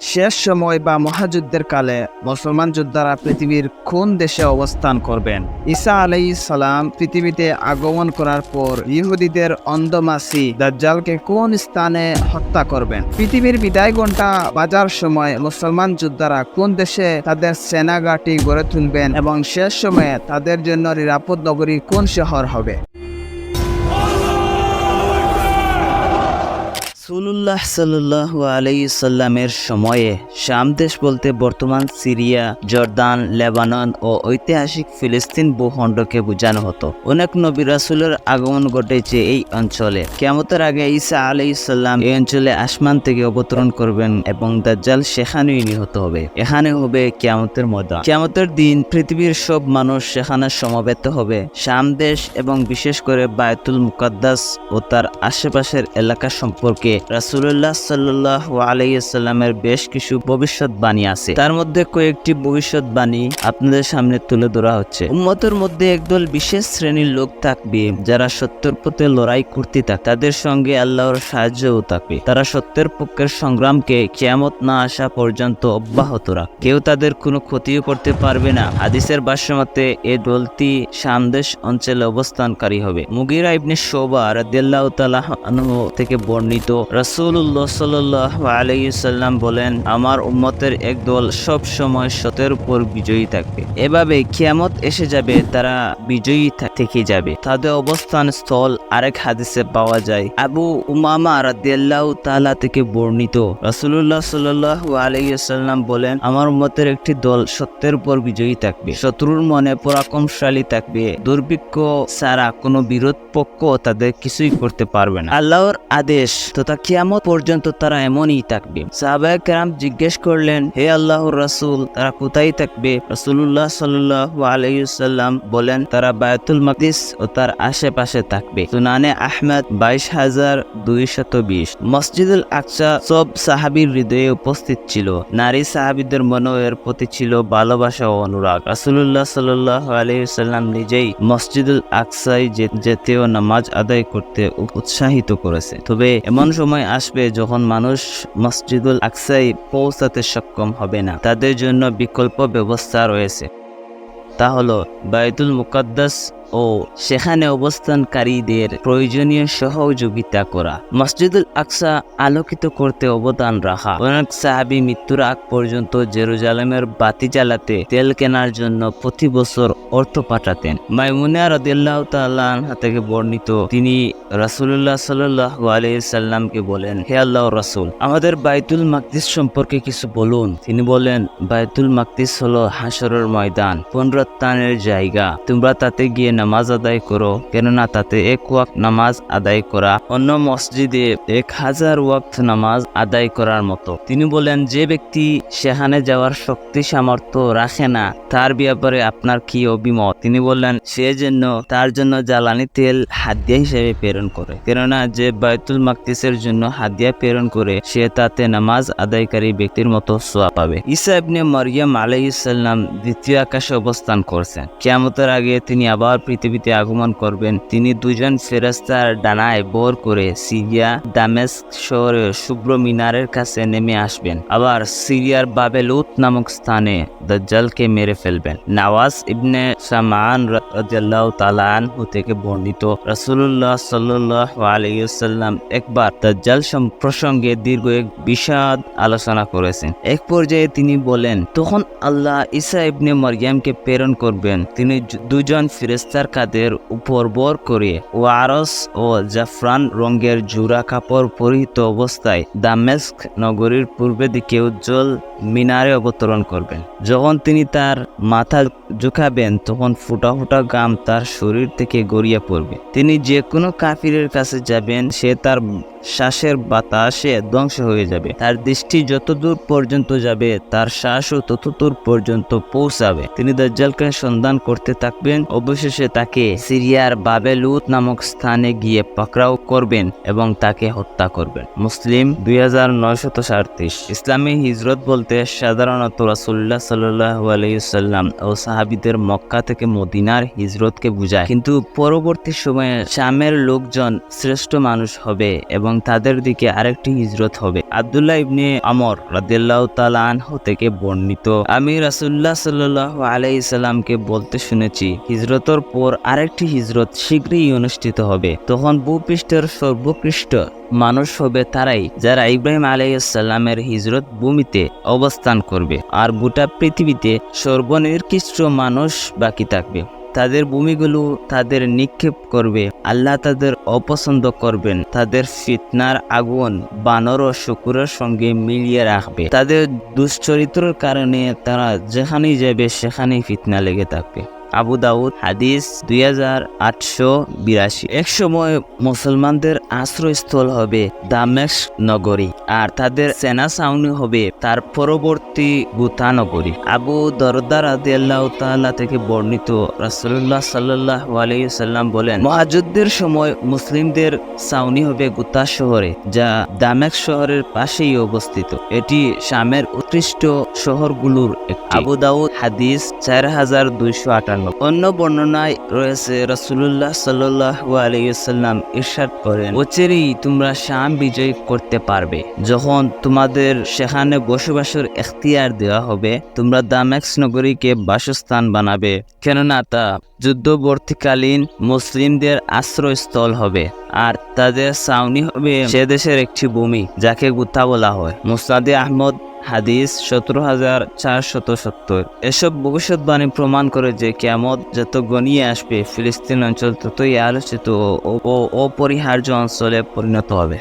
শেষ সময় বা মহাযুদ্ধের কালে মুসলমান যোদ্ধারা পৃথিবীর কোন দেশে অবস্থান করবেন? ঈসা আলাই সালাম পৃথিবীতে আগমন করার পর ইহুদিদের অন্ধমাসি দাজ্জালকে কোন স্থানে হত্যা করবেন? পৃথিবীর বিদায় ঘণ্টা বাজার সময় মুসলমান যোদ্ধারা কোন দেশে তাদের সেনাঘাটি গড়ে তুলবেন এবং শেষ সময়ে তাদের জন্য নিরাপদ নগরী কোন শহর হবে? সুল্লাহ সাল্লাহ আলাইসাল্লামের সময়ে শাম দেশ বলতে বর্তমান সিরিয়া, জর্দান, লেবানন ও ঐতিহাসিক ফিলিস্তিন ভূখণ্ডকে বোঝানো হতো। অনেক নবী রাসুলের আগমন ঘটেছে এই অঞ্চলে। কেমতের আগে ঈসা আলাইসাল্লাম এই অঞ্চলে আসমান থেকে অবতরণ করবেন এবং দাজ্জাল সেখানেই নিহত হবে। এখানে হবে কেয়ামতের ময়দান। কেয়ামতের দিন পৃথিবীর সব মানুষ সেখানে সমবেত হবে। শাম দেশ এবং বিশেষ করে বায়তুল মুকাদ্দাস ও তার আশেপাশের এলাকা সম্পর্কে রাসুল্লাহ সাল্লাহ আলাইসাল্লামের বেশ কিছু ভবিষ্যৎবাণী আছে। তার মধ্যে কয়েকটি ভবিষ্যৎবাণী আপনাদের সামনে তুলে ধরা হচ্ছে। উম্মতের মধ্যে একদল বিশেষ শ্রেণির লোক থাকবে, যারা সত্যের পথে লড়াই করতে থাকে তাদের সঙ্গে আল্লাহর সাহায্যও থাকবে। তারা সত্যের পক্ষের সংগ্রামকে কেয়ামত না আসা পর্যন্ত অব্যাহত রাখ কেউ তাদের কোনো ক্ষতিও করতে পারবে না। হাদিসের ভাষ্যমতে এ দলটি সামদেশ অঞ্চলে অবস্থানকারী হবে। মুগিরা ইবনে শোবা রাদিয়াল্লাহ তাআলা আনহু থেকে বর্ণিত রাসূলুল্লাহ সাল্লাল্লাহু আলাইহি সাল্লাম বলেন, আমার উম্মতের এক দল সব সময় সতের উপর বিজয়ী থাকবে। এভাবে কিয়ামত এসে যাবে, তারা বিজয়ী থেকে যাবে। তাদের অবস্থান স্থল আরেক হাদিসে পাওয়া যায়। আবু উমামা রাদিয়াল্লাহু তাআলা থেকে বর্ণিত, রাসূলুল্লাহ সাল্লাল্লাহু আলাইহি সাল্লাম বলেন, আমার উম্মতের একটি দল সত্যের উপর বিজয়ী থাকবে। শত্রুর মনে পরাক্রমশালী থাকবে। দুর্ভিক্ষ ছাড়া কোনো বিরোধ পক্ষ তাদের কিছুই করতে পারবে না। আল্লাহর আদেশ তথা কিয়ামত পর্যন্ত তারা এমনই থাকবে। সাহাবায়ে কেরাম জিজ্ঞেস করলেন, হে আল্লাহর রাসূল, তারা কোথায় থাকবে? রাসূলুল্লাহ সাল্লাল্লাহু আলাইহি সাল্লাম বলেন, তারা বায়তুল মাকদিস ও তার আশেপাশে থাকবে। সুনানে আহমদ বাইশ হাজার দুইশত বিশ। মসজিদুল আকসা সব সাহাবীর হৃদয়ে উপস্থিত ছিল। নারী সাহাবীদের মনেও এর প্রতি ছিল ভালোবাসা ও অনুরাগ। রাসূলুল্লাহ সাল্লাল্লাহু আলাইহি সাল্লাম নিজেই মসজিদুল আকসায় যে- যেতে ও নামাজ আদায় করতে উৎসাহিত করেছে। তবে এমন সময় আসবে যখন মানুষ মসজিদুল আকসাই পৌঁছাতে সক্ষম হবে না। তাদের জন্য বিকল্প ব্যবস্থা রয়েছে। তা হলো বায়তুল মুকাদ্দাস ও সেখানে অবস্থানকারীদের প্রয়োজনীয় সহযোগিতা করা। মসজিদুল আকসা আলোকিত করতে অবদান রাখা। অনেক সাহাবি মৃত্যুর আগ পর্যন্ত জেরুজালেমের বাতি জ্বালাতে তেল কেনার জন্য প্রতি বছর অর্থ পাঠাতেন। মাইমুনিয়া রদিল্লাহ তাল্লাহ থেকে বর্ণিত তিনি রাসুল্লাহ সাল্লাহ সাল্লামকে বলেন, হে আল্লাহ রাসুল, আমাদের বাইতুল মাকদিস সম্পর্কে কিছু বলুন। তিনি বলেন, বাইতুল মাকদিস হলো হাসরের ময়দান, পুনরুত্থানের জায়গা। তোমরা তাতে গিয়ে নামাজ আদায় করো। কেননা তাতে এক ওয়াক্ত নামাজ আদায় করা অন্য মসজিদে এক হাজার ওয়াক্ত নামাজ আদায় করার মতো। তিনি বলেন, যে ব্যক্তি সেখানে যাওয়ার শক্তি, সামর্থ্য রাখে না, তার ব্যাপারে আপনার কি অভিমত? তিনি বললেন, সে জন্য তার জন্য জ্বালানি তেল হাদিয়া হিসেবে প্রেরণ করে। কেননা যে বায়তুল মাকতিসের জন্য হাদিয়া প্রেরণ করে, সে তাতে নামাজ আদায়কারী ব্যক্তির মতো সোয়া পাবে। ঈসা ইবনে মারিয়াম আলাইসাল্লাম দ্বিতীয় আকাশে অবস্থান করছেন। কিয়ামতের আগে তিনি আবার পৃথিবীতে আগমন করবেন। তিনি দুজন ফেরেস্তার ডানায় বোর করে সিরিয়া, দামেস্ক শহরে শুভ্র মিনারের কাছে নেমে আসবেন। আবার সিরিয়ার বাবেলুত নামক স্থানে দাজ্জালকে মেরে ফেলবেন। নওয়াজ ইবনে সামান তাআলা থেকে বর্ণিত রাসূলুল্লাহ সাল্লাল্লাহু আলাইহি ওয়াসাল্লাম একবার দাজ্জাল প্রসঙ্গে দীর্ঘ এক বিষাদ আলোচনা করেছেন। এক পর্যায়ে তিনি বলেন, তখন আল্লাহ ঈসা ইবনে মারইয়ামকে প্রেরণ করবেন। তিনি দুজন দুজন ফেরেশতার কাদের উপর বর করে ওয়ারস ও জাফরান রঙের জুরা কাপড় পরিহিত অবস্থায় দামেস্ক নগরীর পূর্বে দিকে উজ্জ্বল মিনারে অবতরণ করবেন। যখন তিনি তার মাথা ঝুঁকাবেন, তখন ফুটা ফুটা গাম তার শরীর থেকে গড়িয়ে পড়বে। তিনি যে কোনো কাফিরের কাছে যাবেন, সে তার শ্বাসের বাতাসে ধ্বংস হয়ে যাবে। তার দৃষ্টি যতদূর পর্যন্ত যাবে, তার শ্বাসও ততদূর পর্যন্ত পৌঁছাবে। তিনি দাজ্জালকে সন্ধান করতে থাকবেন। অবশেষে তাকে সিরিয়ার বাবেলুত নামক স্থানে গিয়ে পাকড়াও করবেন এবং তাকে হত্যা করবেন। মুসলিম দুই ইসলামী হিজরত বলতে সাধারণত রাসুল্লাহ সাল্লাহ আলাইসাল্লাম ও সাহাবিদের মক্কা থেকে মদিনার হিজরতকে বোঝায়। কিন্তু পরবর্তী সময়ে শামের লোকজন শ্রেষ্ঠ মানুষ হবে এবং এবং তাদের দিকে আরেকটি হিজরত হবে। আবদুল্লাহ ইবনে আমর রাদিয়াল্লাহু তাআলা আনহু থেকে বর্ণিত। আমি রাসূলুল্লাহ সাল্লাল্লাহু আলাইহি সাল্লামকে বলতে শুনেছি, হিজরতের পর আরেকটি হিজরত শীঘ্রই অনুষ্ঠিত হবে। তখন ভূপৃষ্ঠের সর্বোৎকৃষ্ট মানুষ হবে তারাই, যারা ইব্রাহিম আলাইসাল্লামের হিজরত ভূমিতে অবস্থান করবে। আর গোটা পৃথিবীতে সর্বনির্কৃষ্ট মানুষ বাকি থাকবে। তাদের ভূমিগুলো তাদের নিক্ষেপ করবে। আল্লাহ তাদের অপছন্দ করবেন। তাদের ফিতনার আগুন বানর ও শুকুরের সঙ্গে মিলিয়ে রাখবে। তাদের দুশ্চরিত্রের কারণে তারা যেখানেই যাবে, সেখানেই ফিতনা লেগে থাকবে। আবু দাউদ, হাদিস দুই হাজার আটশো বিরাশি। এক সময় মুসলমানদের আশ্রয়স্থল হবে দামেশ নগরী আর তাদের সেনা ছাউনি হবে তার পরবর্তী গুতা নগরী। আবু দরদার আদি আল্লাহ তাল্লাহ থেকে বর্ণিত রাসুল্লাহ সাল্লাহ আলাইসাল্লাম বলেন, মহাযুদ্ধের সময় মুসলিমদের ছাউনি হবে গুতা শহরে, যা দামেক শহরের পাশেই অবস্থিত। এটি শামের উৎকৃষ্ট শহরগুলোর আবু দাউদ হাদিস চার হাজার দুইশো আটান্ন। অন্য বর্ণনায় রয়েছে রসুল্লাহ সাল্লু আলাইসাল্লাম ইরশাদ করেন, অচেরেই তোমরা শাম বিজয় করতে পারবে। যখন তোমাদের সেখানে বসবাসের এখতিয়ার দেওয়া হবে, তোমরা দামেক্স নগরীকে বাসস্থান বানাবে। কেননা তা যুদ্ধবর্তীকালীন মুসলিমদের আশ্রয়স্থল হবে, আর তাদের ছাউনি হবে সে দেশের একটি ভূমি, যাকে গুতা বলা হয়। মুসাদে আহমদ হাদিস সতেরো হাজার চারশত সত্তর। এসব ভবিষ্যৎবাণী প্রমাণ করে যে কেমত যত গনিয়ে আসবে, ফিলিস্তিন অঞ্চল ততই আলোচিত ও ও অপরিহার্য অঞ্চলে পরিণত হবে।